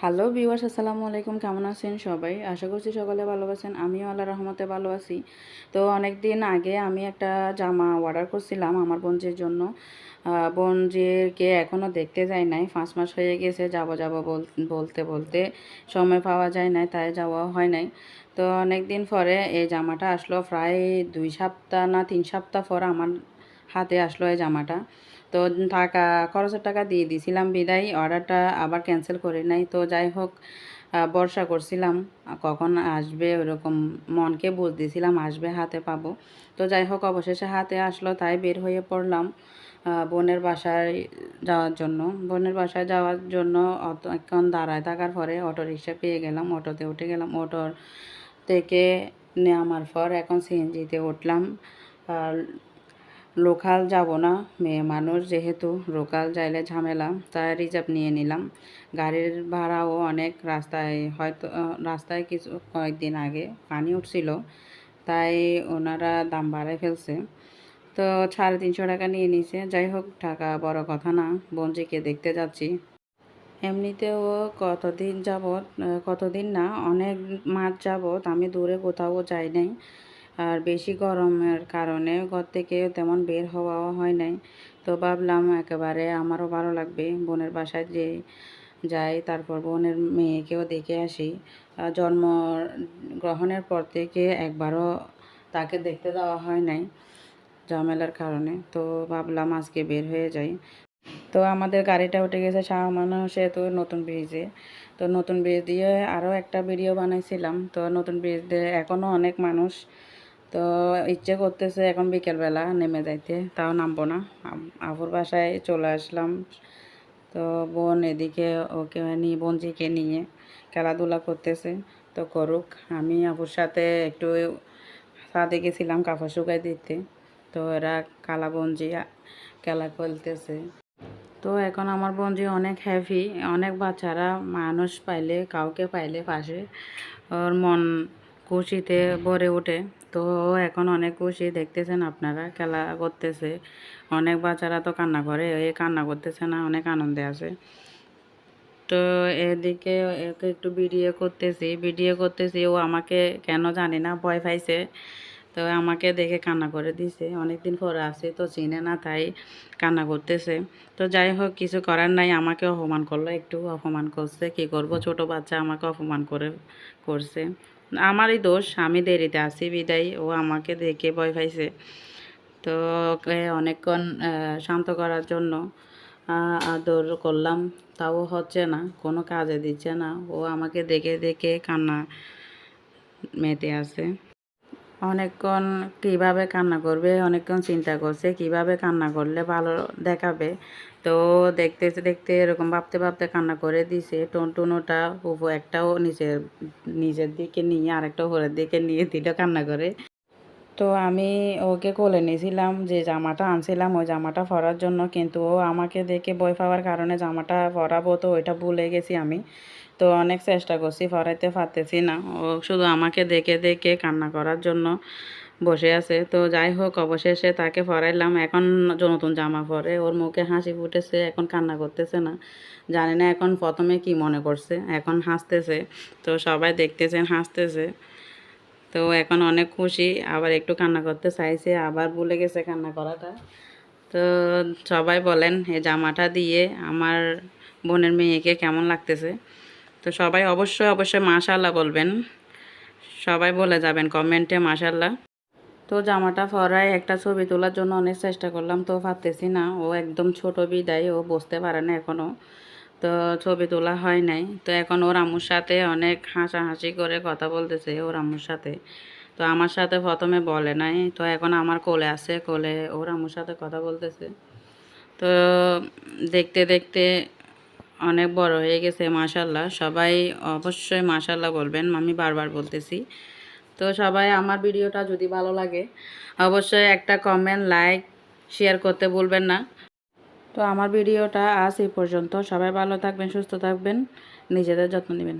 Hello viewers আসসালামু আলাইকুম কেমন আছেন সবাই? আশা করছি সকালে ভালো আছেন আমিও আল্লাহ রহমতে ভালো আছি। তো অনেক দিন আগে আমি একটা জামা অর্ডার করছিলাম আমার বোনজির জন্য। আহ, বোনজিকে এখনও দেখতে যাই নাই পাঁচ মাস হয়ে গেছে যাব যাব বলতে বলতে সময় পাওয়া যায় নাই তাই যাওয়া হয় নাই। তো অনেক দিন পরে এই জামাটা আসলো প্রায় দুই সপ্তাহ না তিন সপ্তাহ পর আমার হাতে আসলো এই জামাটা। তো টাকা, খরচের টাকা দিয়ে দিয়েছিলাম বিদায় অর্ডারটা আবার ক্যান্সেল করে নাই। তো যাই হোক ভরসা করছিলাম, কখন আসবে ওরকম মনকে বুঝ দিয়েছিলাম আসবে হাতে পাবো। তো যাই হোক, অবশেষে হাতে আসলো, তাই বের হয়ে পড়লাম বোনের বাসায় যাওয়ার জন্য। বোনের বাসায় যাওয়ার জন্য অতক্ষণ দাঁড়ায় থাকার পরে অটো রিক্সা পেয়ে গেলাম, অটোতে উঠে গেলাম। অটোর থেকে নেওয়ার পর এখন সিএনজিতে উঠলাম লোকাল যাব না। মেয়ে মানুষ যেহেতু লোকাল যাইলে ঝামেলা তাই রিজার্ভ নিয়ে নিলাম। গাড়ির ভাড়াও অনেক রাস্তায় হয়তো রাস্তায় কিছু কয়েকদিন আগে পানি উঠছিল তাই ওনারা দাম বাড়ায় ফেলছে। তো সাড়ে তিনশো টাকা নিয়ে নিছে। যাই হোক টাকা বড় কথা না বঞ্জিকে দেখতে যাচ্ছি। এমনিতেও কতদিন আহ, কতদিন না অনেক মাস যাবৎ আমি দূরে কোথাও যাই নাই। আর বেশি গরমের কারণে ঘর থেকে তেমন বের হওয়াও হয় নাই। তো ভাবলাম একেবারে আমারও ভালো লাগবে, বোনের বাসায় যে যাই, তারপর বোনের মেয়েকেও দেখে আসি। জন্ম গ্রহণের পর থেকে একবারও তাকে দেখতে দেওয়া হয় নাই ঝামেলার কারণে। তো ভাবলাম আজকে বের হয়ে যাই। তো আমাদের গাড়িটা উঠে গেছে শাহমানা সেতু নতুন ব্রিজে। তো নতুন ব্রিজ দিয়ে আরও একটা ভিডিও বানাইছিলাম। তো নতুন ব্রিজ দিয়ে এখনও অনেক মানুষ তো ইচ্ছে করতেছে এখন বিকেলবেলা নেমে যাইতে, তাও নামবো না। আবুর বাসায় চলে আসলাম। তো বোন এদিকে ওকে নিয়ে, বোনজিকে নিয়ে খেলাধুলা করতেছে। তো করুক, আমি আপুর সাথে একটু ছাদে গেছিলাম কাপড় শুকাই দিতে। তো এরা কালা বঞ্জি খেলা খেলতেছে। তো এখন আমার বঞ্জি অনেক হ্যাপি অনেক বাচ্চারা মানুষ পাইলে, কাউকে পাইলে পাশে। ওর মন খুশিতে ভরে ওঠে। তো এখন অনেক খুশি দেখতেছেন আপনারা, খেলা করতেছে। অনেক বাচ্চারা তো কান্না করে এ কান্না করতেছে না, অনেক আনন্দে আছে। তো এদিকে একে একটু ভিডিও করতেছি ভিডিও করতেছি, ও আমাকে কেন জানি না, ভয় পাইছে। তো আমাকে দেখে কান্না করে দিছে। অনেকদিন পরে আসে, তো চিনে না, তাই কান্না করতেছে। তো যাই হোক, কিছু করার নাই, আমাকে অপমান করল, একটু অপমান করছে। কি করব? ছোট বাচ্চা আমাকে অপমান করে, করছে। আমারই দোষ, আমি দেরিতে আসি বিদায়। ও আমাকে দেখে ভয় পাইছে। তো ওকে অনেকক্ষণ শান্ত করার জন্য আদর করলাম। তাও হচ্ছে না, কোনো কাজে দিচ্ছে না। ও আমাকে দেখে দেখে কান্না মেতে আছে। অনেকক্ষণ কীভাবে কান্না করবে, অনেকক্ষণ চিন্তা করছে, কীভাবে কান্না করলে ভালো দেখাবে। তো দেখতে দেখতে এরকম ভাবতে ভাবতে কান্না করে দিছে। টুনটুনোটা উপর একটাও নিচের নিজের দিকে নিয়ে আরেকটা উপরের দিকে নিয়ে দিল কান্না করে। তো আমি ওকে কোলে নিয়েছিলাম, যে জামাটা আনছিলাম, ওই জামাটা পরার জন্য। কিন্তু ও আমাকে দেখে ভয় পাওয়ার কারণে জামাটা পরাবো তো ওইটা ভুলে গেছি আমি। তো অনেক চেষ্টা করছি, পরাইতে পারতেছি না। ও শুধু আমাকে দেখে দেখে কান্না করার জন্য বসে আছে। তো যাই হোক, অবশেষে তাকে পরাইলাম। এখন নতুন জামা পরে। ওর মুখে হাসি ফুটেছে, এখন কান্না করতেছে না। জানি না এখন প্রথমে কি মনে করছে, এখন হাসতেছে। তো সবাই দেখতেছেন, হাসতেছে। তো এখন অনেক খুশি, আবার একটু কান্না করতে চাইছে, আবার ভুলে গেছে কান্না করাটা। তো সবাই বলেন, এই জামাটা দিয়ে আমার বোনের মেয়েকে কেমন লাগতেছে? তো সবাই অবশ্যই অবশ্যই মাশাল্লাহ বলবেন। সবাই বলে যাবেন কমেন্টে মাশাল্লাহ তো জামাটা পরায় একটা ছবি তোলার জন্য অনেক চেষ্টা করলাম, তো ভাবতেছি না। ও একদম ছোট বিদায়, ও বসতে পারে না এখনও তো ছবি তোলা হয় নাই। তো এখন ওর আম্মুর সাথে অনেক হাসাহাসি করে কথা বলতেছে ওর আম্মুর সাথে। তো আমার সাথে প্রথমে বলে নাই। তো এখন আমার কোলে আছে, কোলে ওর আম্মুর সাথে কথা বলতেছে। তো দেখতে দেখতে অনেক বড় হয়ে গেছে মাশাল্লাহ। সবাই অবশ্যই মাশাল্লাহ বলবেন আমি বারবার বলতেছি। তো সবাই আমার ভিডিওটা যদি ভালো লাগে, অবশ্যই একটা কমেন্ট লাইক শেয়ার করতে ভুলবেন না। তো আমার ভিডিওটা আজ এই পর্যন্ত। সবাই ভালো থাকবেন সুস্থ থাকবেন নিজেদের যত্ন নেবেন।